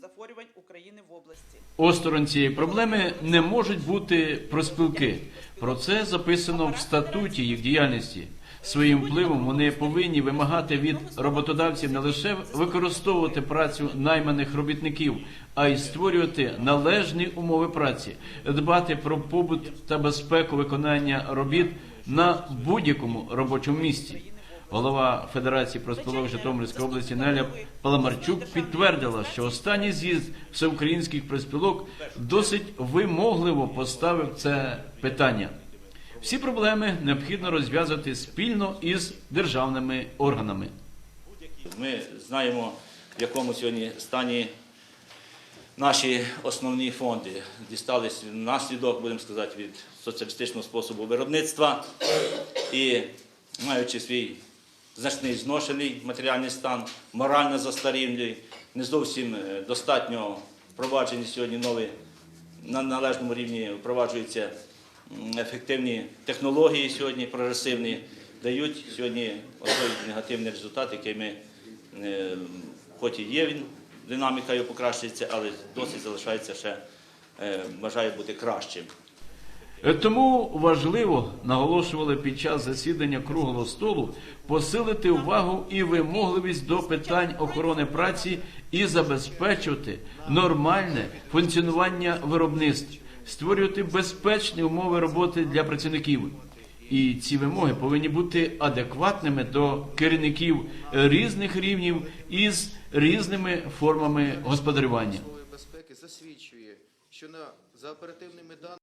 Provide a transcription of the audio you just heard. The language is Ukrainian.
захворювань України в області. Осторонь цієї проблеми не можуть бути проспілки. Про це записано в статуті їх діяльності. Своїм впливом вони повинні вимагати від роботодавців не лише використовувати працю найманих робітників, а й створювати належні умови праці, дбати про побут та безпеку виконання робіт на будь-якому робочому місці. Голова Федерації профспілок Житомирської області Неля Паламарчук підтвердила, що останній з'їзд всеукраїнських профспілок досить вимогливо поставив це питання. Всі проблеми необхідно розв'язати спільно із державними органами. Ми знаємо, в якому сьогодні стані наші основні фонди. Дістались наслідок, будемо сказати, від соціалістичного способу виробництва і маючи свій значний зношений матеріальний стан, морально застарілий, не зовсім е, достатньо впроваджені сьогодні нові на належному рівні впроваджуються ефективні технології сьогодні, прогресивні, дають сьогодні той негативний результат, який ми, е, хоч і є він, динаміка його покращується, але досить залишається ще, е, бажає бути кращим. Е, Тому важливо наголошували під час засідання круглого столу посилити увагу і вимогливість до питань охорони праці і забезпечувати нормальне функціонування виробництв, створювати безпечні умови роботи для працівників. І ці вимоги повинні бути адекватними до керівників різних рівнів із різними формами господарювання. безпеки засвідчує, що на за оперативними даними